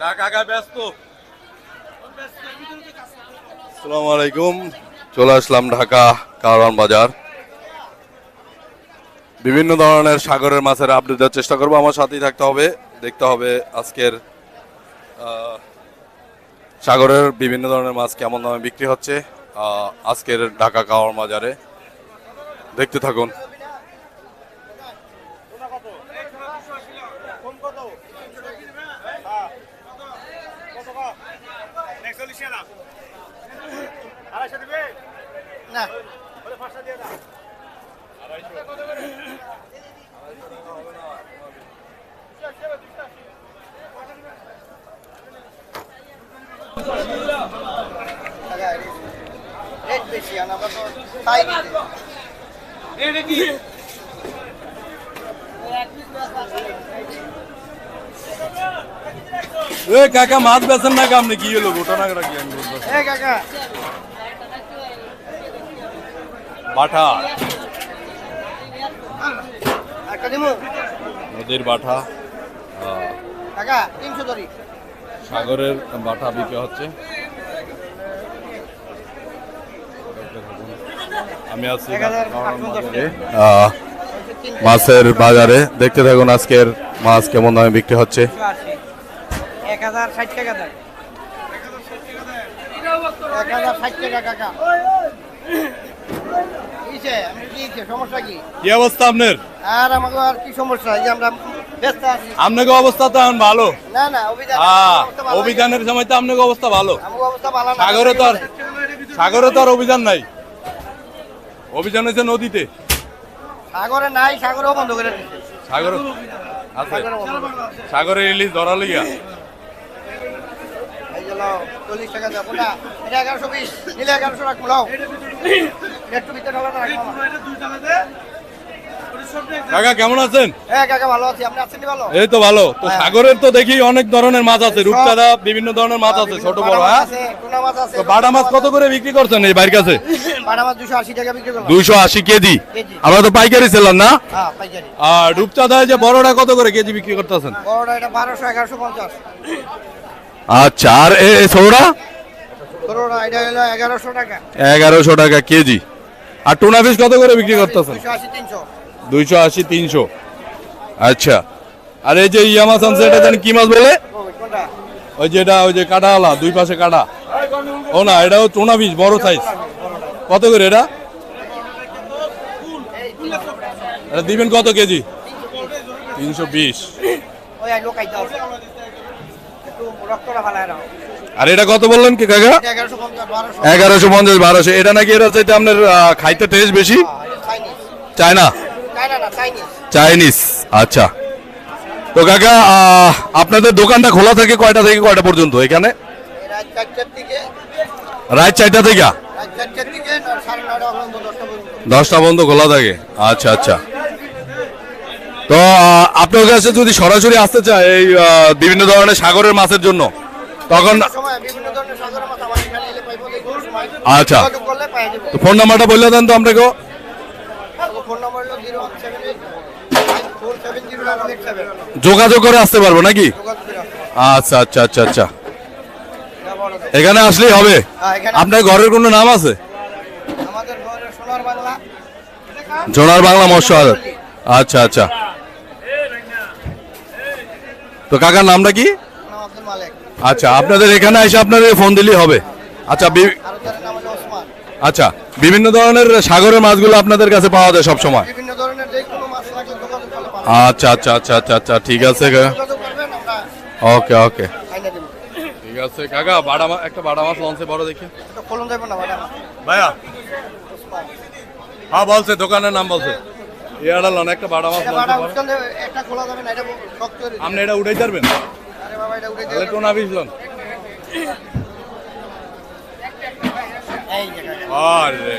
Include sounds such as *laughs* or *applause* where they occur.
না, কাকা ব্যস্ত। আসসালামু আলাইকুম। চলে আসলাম ঢাকা কারওয়ান বাজার। বিভিন্ন ধরনের সাগরের মাছের আপডেট দেওয়ার চেষ্টা করব। আমার সাথেই থাকতে হবে, দেখতে হবে আজকের সাগরের বিভিন্ন ধরনের মাছ কেমন দামে বিক্রি হচ্ছে আজকের ঢাকা কাওয়ার বাজারে। দেখতে থাকুন। না। রেট বেশি আর আমরা তো তাই নিতে এ কাকা মাছ বেচেন না আপনি? কি হলো? ঘটনা কি? আমি কাকা। বাটা। নদীর বাটা। ধরি সাগরের বাটা বিক্রি হচ্ছে। আমি আছি মাছের বাজারে। দেখতে থাকুন আজকের মাছ কেমন দামে বিক্রি হচ্ছে। এক হাজার ষাট টাকা দেয় এক হাজার ষাট টাকা কাকা। কি হইছে? সমস্যা কি? কি অবস্থা আপনার? আর আমাকে আর কি সমস্যা? এই আমরা ব্যস্ত আছি। আপনাকে অবস্থা তো এখন ভালো। না না অভিযান হ্যাঁ অভিযানের সময় তো আপনাকে অবস্থা ভালো। অবস্থা ভালো সাগরে তো আর সাগরে তো আর অভিযান নাই। অভিযান হয়েছে নদীতে। সাগরে নাই সাগরেও বন্ধ করে দিচ্ছে সাগর আছে। সাগরে ইলিশ ধরা লইয়া চল্লিশ টাকা যাব না এটা এগারোশো বিশ নিলে এগারোশো রাখব একটু ভিতরে। কাকা কেমন আছেন? হ্যাঁ এই তো ভালো। তো হ্যাঁ। সাগরের তো দেখি অনেক ধরনের মাছ আছে রূপচাঁদা বিভিন্ন ধরনের মাছ আছে ছোট বড় হ্যাঁ? তো বাটা মাছ কত করে বিক্রি করছেন এই বাইরের কাছে? *laughs* দুইশো আশি কেজি। আমরা তো পাইকারি ছিলাম না? হ্যাঁ আর রূপচাঁদায় যে বড়টা কত করে কেজি বিক্রি করতেছেন? আচ্ছা আর এ হলো এগারোশো টাকা। কেজি। আর টুনা ফিশ কত করে বিক্রি করতেছেন? দুইশো আশি তিনশো। আচ্ছা। আর এই যে ইয়া মাছ আনছে এটা জানি কি মাছ বলে? ওই যেটা ওই যে কাটাওয়ালা দুই পাশে কাটা। ও না এটাও টুনা ফিশ বড় সাইজ কত করে এটা? এটা দিবেন কত কেজি? তিনশো বিশ। আর এটা কত বললেন কি কাকা? এগারোশো পঞ্চাশ বারোশো। এটা নাকি এটা চাইতে আপনার খাইতে টেস্ট বেশি? চায়না চাইনা না চাইনিজ আচ্ছা। তো কাকা আপনাদের দোকানটা খোলা থাকে কয়টা থেকে কয়টা পর্যন্ত এখানে? রাত চারটা থেকে? দশটা পর্যন্ত খোলা থাকে। আচ্ছা আচ্ছা। তো আপনার কাছে যদি সরাসরি আসতে চায় এই বিভিন্ন ধরনের সাগরের মাছের জন্য তখন আচ্ছা। যাব তো ফোন নাম্বারটা বললে দেন তো আপনাকে যোগাযোগ করে আসতে পারব নাকি। আচ্ছা আচ্ছা আচ্ছা আচ্ছা। এখানে আসলেই হবে। হ্যাঁ, আপনার ঘরের কোনো নাম আছে? জোনার বাংলা। মৎস্য আচ্ছা আচ্ছা। তো কাকার নামটা কি? আচ্ছা আপনাদের এখানে এসে আপনাদের ফোন দিলেই হবে। আচ্ছা আচ্ছা বিভিন্ন ধরনের সাগরের মাছগুলো আপনাদের কাছে পাওয়া যায় সব সময় বিভিন্ন ধরনের যে কোনো মাছ লাগলে যোগাযোগ করলে পাবেন আচ্ছা আচ্ছা আচ্ছা আচ্ছা আচ্ছা ঠিক আছে ওকে ওকে। ঠিক আছে, কাকা, বাড়া মাছ একটা বাড়া মাছ লঞ্চে বড় দেখি। ভাইয়া। হ্যাঁ বলছে, দোকানের নাম বলছে। ইয়াডা লন, একটা বাড়া মাছ একটা আপনি এটা উঠাই পারবেন আরে বাবা এটা উঠে তাহলে টোনা বিশ। আরে।